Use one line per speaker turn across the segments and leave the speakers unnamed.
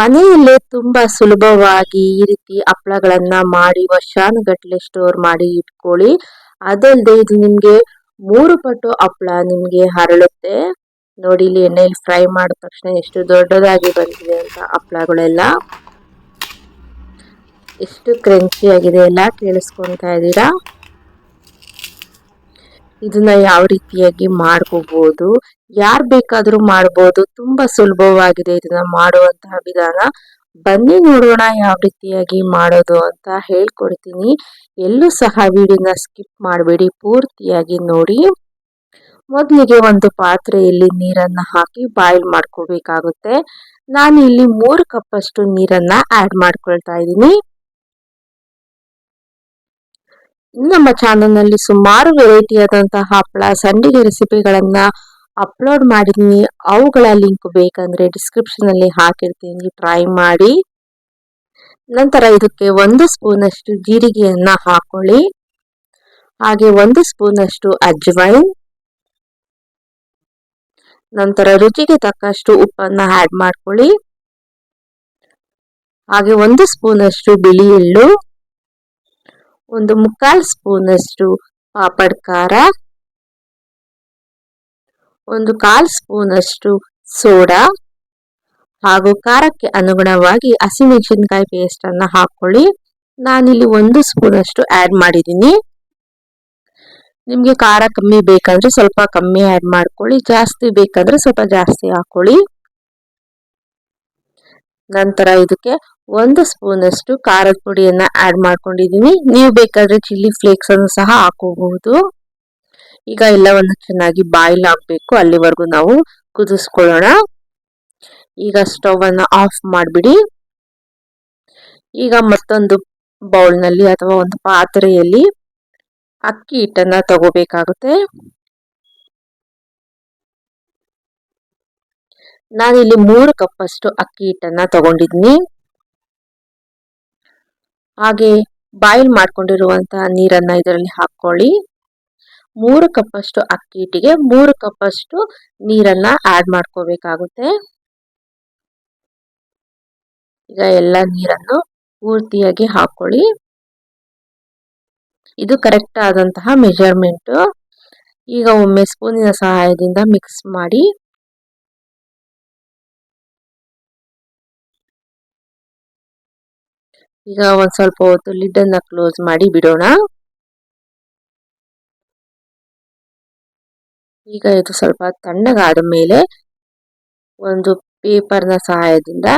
ಮನೆಯಲ್ಲೇ ತುಂಬಾ ಸುಲಭವಾಗಿ ಈ ರೀತಿ ಹಪ್ಪಳಗಳನ್ನ ಮಾಡಿ ವರ್ಷಾನುಗಟ್ಟಲೆ ಸ್ಟೋರ್ ಮಾಡಿ ಇಟ್ಕೊಳ್ಳಿ. ಅದಲ್ಲದೆ ಇದು ನಿಮಗೆ ಮೂರು ಪಟ್ಟು ಹಪ್ಪಳ ನಿಮಗೆ ಹರಳುತ್ತೆ. ನೋಡಿ ಇಲ್ಲಿ ಎಣ್ಣೆಯಲ್ಲಿ ಫ್ರೈ ಮಾಡಿದ ತಕ್ಷಣ ಎಷ್ಟು ದೊಡ್ಡದಾಗಿ ಬಂದಿದೆ ಅಂತ ಹಪ್ಪಳಗಳೆಲ್ಲ ಎಷ್ಟು ಕ್ರಂಚಿ ಆಗಿದೆ ಎಲ್ಲ ಕೇಳಿಸ್ಕೊತಾ ಇದ್ದೀರಾ? ಇದನ್ನ ಯಾವ ರೀತಿಯಾಗಿ ಮಾಡ್ಕೋಬಹುದು ಯಾರ್ ಬೇಕಾದ್ರೂ ಮಾಡ್ಬೋದು, ತುಂಬಾ ಸುಲಭವಾಗಿದೆ ಇದನ್ನ ಮಾಡುವಂತಹ ವಿಧಾನ. ಬನ್ನಿ ನೋಡೋಣ ಯಾವ ರೀತಿಯಾಗಿ ಮಾಡೋದು ಅಂತ ಹೇಳ್ಕೊಡ್ತೀನಿ. ಎಲ್ಲೂ ಸಹ ವಿಡಿಯೋನ ಸ್ಕಿಪ್ ಮಾಡಬೇಡಿ, ಪೂರ್ತಿಯಾಗಿ ನೋಡಿ. ಮೊದಲಿಗೆ ಒಂದು ಪಾತ್ರೆಯಲ್ಲಿ ನೀರನ್ನ ಹಾಕಿ ಬಾಯ್ಲ್ ಮಾಡ್ಕೋಬೇಕಾಗುತ್ತೆ. ನಾನು ಇಲ್ಲಿ ಮೂರು ಕಪ್ ಅಷ್ಟು ನೀರನ್ನ ಆಡ್ ಮಾಡ್ಕೊಳ್ತಾ ಇದ್ದೀನಿ. ನಮ್ಮ ಚಾನಲ್ನಲ್ಲಿ ಸುಮಾರು ವೆರೈಟಿ ಆದಂತಹ ಹಪ್ಪಳ ಸಂಡಿಗೆ ರೆಸಿಪಿಗಳನ್ನು ಅಪ್ಲೋಡ್ ಮಾಡಿದೀನಿ. ಅವುಗಳ ಲಿಂಕ್ ಬೇಕಂದ್ರೆ ಡಿಸ್ಕ್ರಿಪ್ಷನ್ ಅಲ್ಲಿ ಹಾಕಿರ್ತೀನಿ. ಟ್ರೈ ಮಾಡಿ. ನಂತರ ಇದಕ್ಕೆ ಒಂದು ಸ್ಪೂನಷ್ಟು ಜೀರಿಗೆಯನ್ನು ಹಾಕೊಳ್ಳಿ. ಹಾಗೆ ಒಂದು ಸ್ಪೂನಷ್ಟು ಅಜ್ವೈನ್. ನಂತರ ರುಚಿಗೆ ತಕ್ಕಷ್ಟು ಉಪ್ಪನ್ನ ಆಡ್ ಮಾಡ್ಕೊಳ್ಳಿ. ಹಾಗೆ ಒಂದು ಸ್ಪೂನಷ್ಟು ಬಿಳಿ ಎಳ್ಳು. ಒಂದು ಮುಕ್ಕಾಲ್ ಸ್ಪೂನ್ ಅಷ್ಟು ಪಾಪಡ್ ಖಾರ, ಒಂದು ಕಾಲು ಸ್ಪೂನ್ ಅಷ್ಟು ಸೋಡಾ ಹಾಗೂ ಖಾರಕ್ಕೆ ಅನುಗುಣವಾಗಿ ಹಸಿಮೆಣಸಿನಕಾಯಿ ಪೇಸ್ಟ್ ಹಾಕ್ಕೊಳ್ಳಿ ನಾನಿಲ್ಲಿ ಒಂದು ಸ್ಪೂನ್ ಅಷ್ಟು ಆಡ್ ಮಾಡಿದ್ದೀನಿ. ನಿಮಗೆ ಖಾರ ಕಮ್ಮಿ ಬೇಕಂದ್ರೆ ಸ್ವಲ್ಪ ಕಮ್ಮಿ ಆಡ್ ಮಾಡ್ಕೊಳ್ಳಿ, ಜಾಸ್ತಿ ಬೇಕಂದ್ರೆ ಸ್ವಲ್ಪ ಜಾಸ್ತಿ ಹಾಕೊಳ್ಳಿ. ನಂತರ ಇದಕ್ಕೆ ಒಂದು ಸ್ಪೂನ್ ಅಷ್ಟು ಖಾರದ ಪುಡಿಯನ್ನ ಆಡ್ ಮಾಡ್ಕೊಂಡಿದ್ದೀನಿ ನೀವು ಬೇಕಾದರೆ ಚಿಲ್ಲಿ ಫ್ಲೇಕ್ಸ್ ಅನ್ನು ಸಹ ಹಾಕೋಬಹುದು ಈಗ ಎಲ್ಲವನ್ನು ಚೆನ್ನಾಗಿ ಬಾಯ್ಲ್ ಆಗಬೇಕು. ಅಲ್ಲಿವರೆಗೂ ನಾವು ಕುದಿಸ್ಕೊಳ್ಳೋಣ. ಈಗ ಸ್ಟವ್ ಅನ್ನು ಆಫ್ ಮಾಡಿಬಿಡಿ. ಈಗ ಮತ್ತೊಂದು ಬೌಲ್ನಲ್ಲಿ ಅಥವಾ ಒಂದು ಪಾತ್ರೆಯಲ್ಲಿ ಅಕ್ಕಿ ಹಿಟ್ಟನ್ನ ತಗೋಬೇಕಾಗುತ್ತೆ. ನಾನಿಲ್ಲಿ ಮೂರು ಕಪ್ ಅಷ್ಟು ಅಕ್ಕಿ ಹಿಟ್ಟನ್ನ ತಗೊಂಡಿದ್ದೀನಿ ಹಾಗೆ ಬಾಯ್ಲ್ ಮಾಡ್ಕೊಂಡಿರುವಂತಹ ನೀರನ್ನ ಇದರಲ್ಲಿ ಹಾಕೊಳ್ಳಿ ಮೂರು ಕಪ್ ಅಷ್ಟು ಅಕ್ಕಿ ಹಿಟ್ಟಿಗೆ ಮೂರು ಕಪ್ ಅಷ್ಟು ನೀರನ್ನ ಆಡ್ ಮಾಡ್ಕೋಬೇಕಾಗುತ್ತೆ. ಈಗ ಎಲ್ಲ ನೀರನ್ನು ಪೂರ್ತಿಯಾಗಿ ಹಾಕೊಳ್ಳಿ ಇದು ಕರೆಕ್ಟ್ ಆದಂತಹ ಮೆಜರ್ಮೆಂಟ್ ಈಗ ಒಮ್ಮೆ ಸ್ಪೂನಿನ ಸಹಾಯದಿಂದ ಮಿಕ್ಸ್ ಮಾಡಿ. ಈಗ ಒಂದ್ ಸ್ವಲ್ಪ ಹೊತ್ತು ಲಿಡ್ ಅನ್ನ ಕ್ಲೋಸ್ ಮಾಡಿ ಬಿಡೋಣ. ಈಗ ಇದು ಸ್ವಲ್ಪ ತಣ್ಣಗಾದ ಮೇಲೆ ಒಂದು ಪೇಪರ್ನ ಸಹಾಯದಿಂದ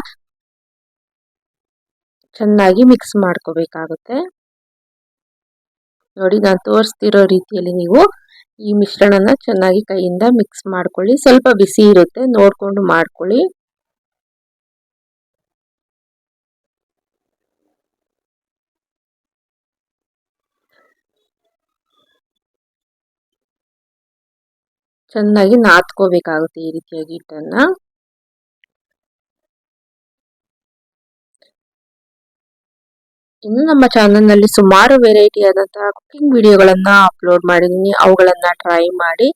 ಚೆನ್ನಾಗಿ ಮಿಕ್ಸ್ ಮಾಡ್ಕೋಬೇಕಾಗುತ್ತೆ. ನೋಡಿ ನಾನು ತೋರಿಸ್ತಿರೋ ರೀತಿಯಲ್ಲಿ ನೀವು ಈ ಮಿಶ್ರಣನ ಚೆನ್ನಾಗಿ ಕೈಯಿಂದ ಮಿಕ್ಸ್ ಮಾಡ್ಕೊಳ್ಳಿ. ಸ್ವಲ್ಪ ಬಿಸಿ ಇರುತ್ತೆ, ನೋಡ್ಕೊಂಡು ಮಾಡ್ಕೊಳ್ಳಿ. ಚೆನ್ನಾಗಿ ನಾದ್ಕೋಬೇಕಾಗುತ್ತೆ ಈ ರೀತಿಯಾಗಿ ಹಿಟ್ಟನ್ನ. ಇನ್ನು ನಮ್ಮ ಚಾನಲ್ನಲ್ಲಿ ಸುಮಾರು ವೆರೈಟಿ ಆದಂತಹ ಕುಕಿಂಗ್ ವಿಡಿಯೋಗಳನ್ನ ಅಪ್ಲೋಡ್ ಮಾಡಿದ್ದೀನಿ. ಅವುಗಳನ್ನ ಟ್ರೈ ಮಾಡಿ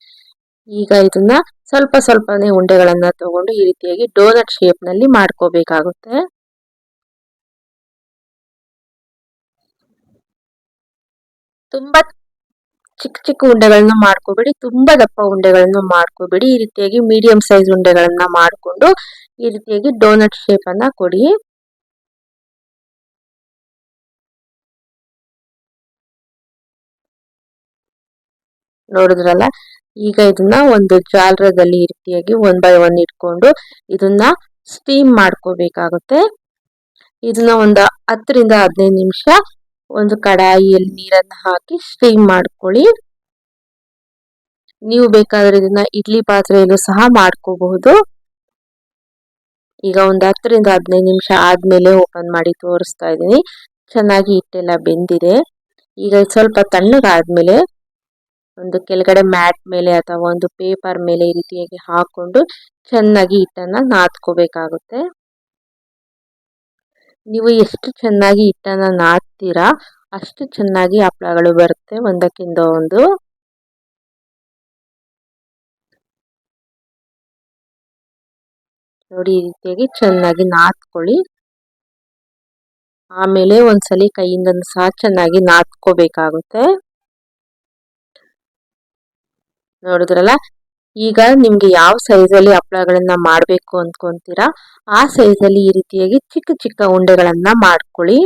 ಈಗ ಇದನ್ನ ಸ್ವಲ್ಪ ಸ್ವಲ್ಪನೇ ಉಂಡೆಗಳನ್ನ ತಗೊಂಡು ಈ ರೀತಿಯಾಗಿ ಡೋನಟ್ ಶೇಪ್ನಲ್ಲಿ ಮಾಡ್ಕೋಬೇಕಾಗುತ್ತೆ. ತುಂಬಾ ಚಿಕ್ಕ ಚಿಕ್ಕ ಉಂಡೆಗಳನ್ನ ಮಾಡ್ಕೋಬೇಡಿ, ತುಂಬಾ ದಪ್ಪ ಉಂಡೆಗಳನ್ನ ಮಾಡ್ಕೋಬೇಡಿ, ಈ ರೀತಿಯಾಗಿ ಮೀಡಿಯಂ ಸೈಜ್ ಉಂಡೆಗಳನ್ನ ಮಾಡಿಕೊಂಡು ಈ ರೀತಿಯಾಗಿ ಡೋನಟ್ ಶೇಪ್ ಅನ್ನ ಕೊಡಿ. ನೋಡಿದ್ರಲ್ಲ, ಈಗ ಇದನ್ನ ಒಂದು ಜಾಲರದಲ್ಲಿ ಈ ರೀತಿಯಾಗಿ ಒನ್ ಬೈ ಒನ್ ಇಟ್ಕೊಂಡು ಇದನ್ನ ಸ್ಟೀಮ್ ಮಾಡ್ಕೋಬೇಕಾಗುತ್ತೆ. ಇದನ್ನ ಒಂದು ಹತ್ತರಿಂದ ಹದಿನೈದು ನಿಮಿಷ ಒಂದು ಕಡಾಯಿಯಲ್ಲಿ ನೀರನ್ನು ಹಾಕಿ ಸ್ಟೀಮ್ ಮಾಡ್ಕೊಳ್ಳಿ. ನೀವು ಬೇಕಾದ್ರೆ ಇದನ್ನ ಇಡ್ಲಿ ಪಾತ್ರೆಯಲ್ಲೂ ಸಹ ಮಾಡ್ಕೋಬಹುದು. ಈಗ ಒಂದು ಹತ್ತರಿಂದ ಹದಿನೈದು ನಿಮಿಷ ಆದ್ಮೇಲೆ ಓಪನ್ ಮಾಡಿ ತೋರಿಸ್ತಾ ಇದ್ದೀನಿ. ಚೆನ್ನಾಗಿ ಹಿಟ್ಟೆಲ್ಲ ಬೆಂದಿದೆ. ಈಗ ಸ್ವಲ್ಪ ತಣ್ಣಗಾದ್ಮೇಲೆ ಒಂದು ಕೆಳಗಡೆ ಮ್ಯಾಟ್ ಮೇಲೆ ಅಥವಾ ಒಂದು ಪೇಪರ್ ಮೇಲೆ ಈ ರೀತಿಯಾಗಿ ಹಾಕೊಂಡು ಚೆನ್ನಾಗಿ ಹಿಟ್ಟನ್ನ ನಾದ್ಕೋಬೇಕಾಗುತ್ತೆ. ನೀವು ಎಷ್ಟು ಚೆನ್ನಾಗಿ ಹಿಟ್ಟನ್ನು ನಾದ್ತೀರಾ, ಅಷ್ಟು ಚೆನ್ನಾಗಿ ಹಪ್ಪಳಗಳು ಬರುತ್ತೆ. ಒಂದಕ್ಕಿಂತ ಒಂದು. ನೋಡಿ, ಈ ರೀತಿಯಾಗಿ ಚೆನ್ನಾಗಿ ನಾದ್ಕೊಳ್ಳಿ. ಆಮೇಲೆ ಒಂದ್ಸಲಿ ಕೈಯಿಂದ ಸಹ ಚೆನ್ನಾಗಿ ನಾದ್ಕೋಬೇಕಾಗುತ್ತೆ. ನೋಡಿದ್ರಲ್ಲ ಈಗ ನಿಮಗೆ ಯಾವ ಸೈಜಲ್ಲಿ ಹಪ್ಪಳಗಳನ್ನ ಮಾಡಬೇಕು ಅಂದ್ಕೊಂತೀರಾ? ಆ ಸೈಜಲ್ಲಿ ಈ ರೀತಿಯಾಗಿ ಚಿಕ್ಕ ಚಿಕ್ಕ ಉಂಡೆಗಳನ್ನು ಮಾಡ್ಕೊಳ್ಳಿ.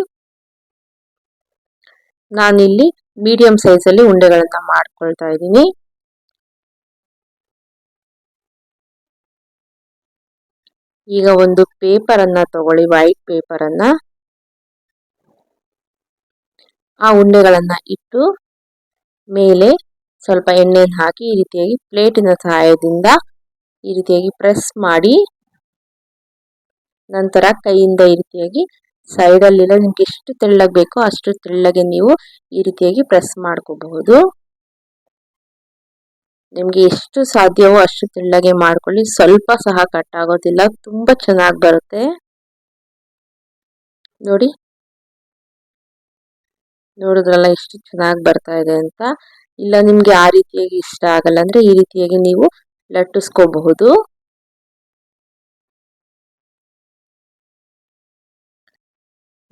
ನಾನಿಲ್ಲಿ ಮೀಡಿಯಂ ಸೈಜಲ್ಲಿ ಉಂಡೆಗಳನ್ನು ಮಾಡ್ಕೊಳ್ತಾ ಇದ್ದೀನಿ. ಈಗ ಒಂದು ಪೇಪರನ್ನು ತಗೊಳ್ಳಿ ವೈಟ್ ಪೇಪರನ್ನು. ಆ ಉಂಡೆಗಳನ್ನು ಇಟ್ಟು, ಮೇಲೆ ಸ್ವಲ್ಪ ಎಣ್ಣೆಯನ್ನು ಹಾಕಿ ಈ ರೀತಿಯಾಗಿ ಪ್ಲೇಟಿನ ಸಹಾಯದಿಂದ ಈ ರೀತಿಯಾಗಿ ಪ್ರೆಸ್ ಮಾಡಿ, ನಂತರ ಕೈಯಿಂದ ಈ ರೀತಿಯಾಗಿ ಸೈಡಲ್ಲಿಲ್ಲ ನಿಮ್ಗೆ ಎಷ್ಟು ತೆಳ್ಳಗೆ ಬೇಕೋ ಅಷ್ಟು ತೆಳ್ಳಗೆ ನೀವು ಈ ರೀತಿಯಾಗಿ ಪ್ರೆಸ್ ಮಾಡ್ಕೋಬಹುದು. ನಿಮಗೆ ಎಷ್ಟು ಸಾಧ್ಯವೋ ಅಷ್ಟು ತೆಳ್ಳಗೆ ಮಾಡ್ಕೊಳ್ಳಿ. ಸ್ವಲ್ಪ ಸಹ ಕಟ್ ಆಗೋದಿಲ್ಲ. ತುಂಬ ಚೆನ್ನಾಗಿ ಬರುತ್ತೆ. ನೋಡಿ. ನೋಡಿದ್ರಲ್ಲ ಎಷ್ಟು ಚೆನ್ನಾಗಿ ಬರ್ತಾ ಇದೆ ಅಂತ. ಇಲ್ಲ, ನಿಮಗೆ ಆ ರೀತಿಯಾಗಿ ಇಷ್ಟ ಆಗಲ್ಲ ಅಂದರೆ ಈ ರೀತಿಯಾಗಿ ನೀವು ಲಟ್ಟಿಸ್ಕೋಬಹುದು.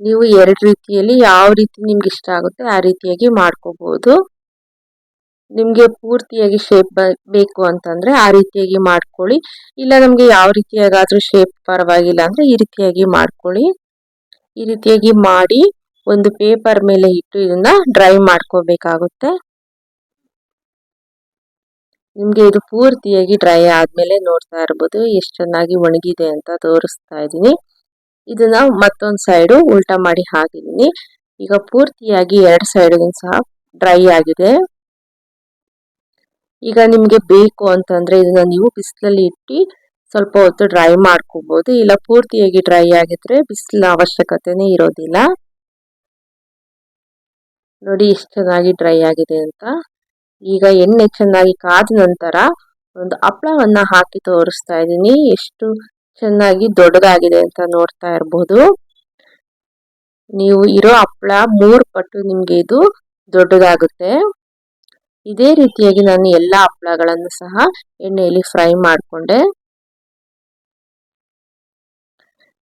ನೀವು ಎರಡು ರೀತಿಯಲ್ಲಿ ಯಾವ ರೀತಿ ನಿಮ್ಗೆ ಇಷ್ಟ ಆಗುತ್ತೆ ಆ ರೀತಿಯಾಗಿ ಮಾಡ್ಕೋಬಹುದು. ನಿಮಗೆ ಪೂರ್ತಿಯಾಗಿ ಶೇಪ್ ಬೇಕು ಅಂತಂದ್ರೆ ಆ ರೀತಿಯಾಗಿ ಮಾಡ್ಕೊಳ್ಳಿ. ಇಲ್ಲ, ನಮಗೆ ಯಾವ ರೀತಿಯಾಗಾದರೂ ಶೇಪ್ ಪರವಾಗಿಲ್ಲ ಅಂದ್ರೆ ಈ ರೀತಿಯಾಗಿ ಮಾಡ್ಕೊಳ್ಳಿ. ಈ ರೀತಿಯಾಗಿ ಮಾಡಿ ಒಂದು ಪೇಪರ್ ಮೇಲೆ ಇಟ್ಟು ಇದನ್ನ ಡ್ರೈ ಮಾಡ್ಕೋಬೇಕಾಗುತ್ತೆ. ನಿಮಗೆ ಇದು ಪೂರ್ತಿಯಾಗಿ ಡ್ರೈ ಆದಮೇಲೆ ನೋಡ್ತಾ ಇರ್ಬೋದು ಎಷ್ಟು ಚೆನ್ನಾಗಿ ಒಣಗಿದೆ ಅಂತ ತೋರಿಸ್ತಾ ಇದ್ದೀನಿ. ಇದನ್ನ ಮತ್ತೊಂದು ಸೈಡು ಉಲ್ಟಾ ಮಾಡಿ ಹಾಕಿದ್ದೀನಿ. ಈಗ ಪೂರ್ತಿಯಾಗಿ ಎರಡು ಸೈಡ್ಗೂ ಸಹ ಡ್ರೈ ಆಗಿದೆ. ಈಗ ನಿಮಗೆ ಬೇಕು ಅಂತಂದ್ರೆ ಇದನ್ನ ನೀವು ಬಿಸಿಲಲ್ಲಿ ಇಟ್ಟು ಸ್ವಲ್ಪ ಹೊತ್ತು ಡ್ರೈ ಮಾಡ್ಕೋಬೋದು. ಇಲ್ಲ ಪೂರ್ತಿಯಾಗಿ ಡ್ರೈ ಆಗಿದ್ರೆ ಬಿಸಿಲಿನ ಅವಶ್ಯಕತೆನೇ ಇರೋದಿಲ್ಲ. ನೋಡಿ ಎಷ್ಟು ಚೆನ್ನಾಗಿ ಡ್ರೈ ಆಗಿದೆ ಅಂತ. ಈಗ ಎಣ್ಣೆ ಚೆನ್ನಾಗಿ ಕಾದ ನಂತರ ಒಂದು ಹಪ್ಪಳವನ್ನ ಹಾಕಿ ತೋರಿಸ್ತಾ ಇದ್ದೀನಿ. ಎಷ್ಟು ಚೆನ್ನಾಗಿ ದೊಡ್ಡದಾಗಿದೆ ಅಂತ ನೋಡ್ತಾ ಇರಬಹುದು ನೀವು ಇರೋ ಹಪ್ಪಳ ಮೂರು ಪಟ್ಟು ನಿಮಗೆ ಇದು ದೊಡ್ಡದಾಗುತ್ತೆ. ಇದೇ ರೀತಿಯಾಗಿ ನಾನು ಎಲ್ಲ ಹಪ್ಪಳಗಳನ್ನು ಸಹ ಎಣ್ಣೆಯಲ್ಲಿ ಫ್ರೈ ಮಾಡಿಕೊಂಡೆ.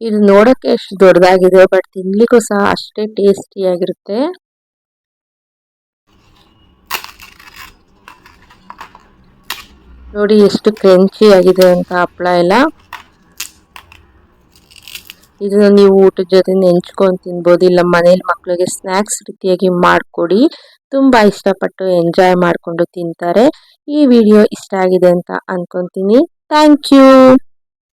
ಇದು ನೋಡೋಕ್ಕೆ ಎಷ್ಟು ದೊಡ್ಡದಾಗಿದೆ, ಬಟ್ ತಿನ್ಲಿಕ್ಕೂ ಸಹ ಅಷ್ಟೇ ಟೇಸ್ಟಿಯಾಗಿರುತ್ತೆ. ನೋಡಿ ಎಷ್ಟು ಕ್ರಂಚಿ ಆಗಿದೆ ಅಂತ ಹಪ್ಪಳ ಎಲ್ಲ. ಇದನ್ನು ನೀವು ಊಟದ ಜೊತೆ ನೆಂಚ್ಕೊಂಡು ತಿನ್ಬೋದು. ಇಲ್ಲ, ಮನೇಲಿ ಮಕ್ಕಳಿಗೆ ಸ್ನ್ಯಾಕ್ಸ್ ರೀತಿಯಾಗಿ ಮಾಡಿಕೊಡಿ. ತುಂಬ ಇಷ್ಟಪಟ್ಟು ಎಂಜಾಯ್ ಮಾಡಿಕೊಂಡು ತಿಂತಾರೆ. ಈ ವಿಡಿಯೋ ಇಷ್ಟ ಆಗಿದೆ ಅಂತ ಅಂದ್ಕೊತೀನಿ ಥ್ಯಾಂಕ್ ಯು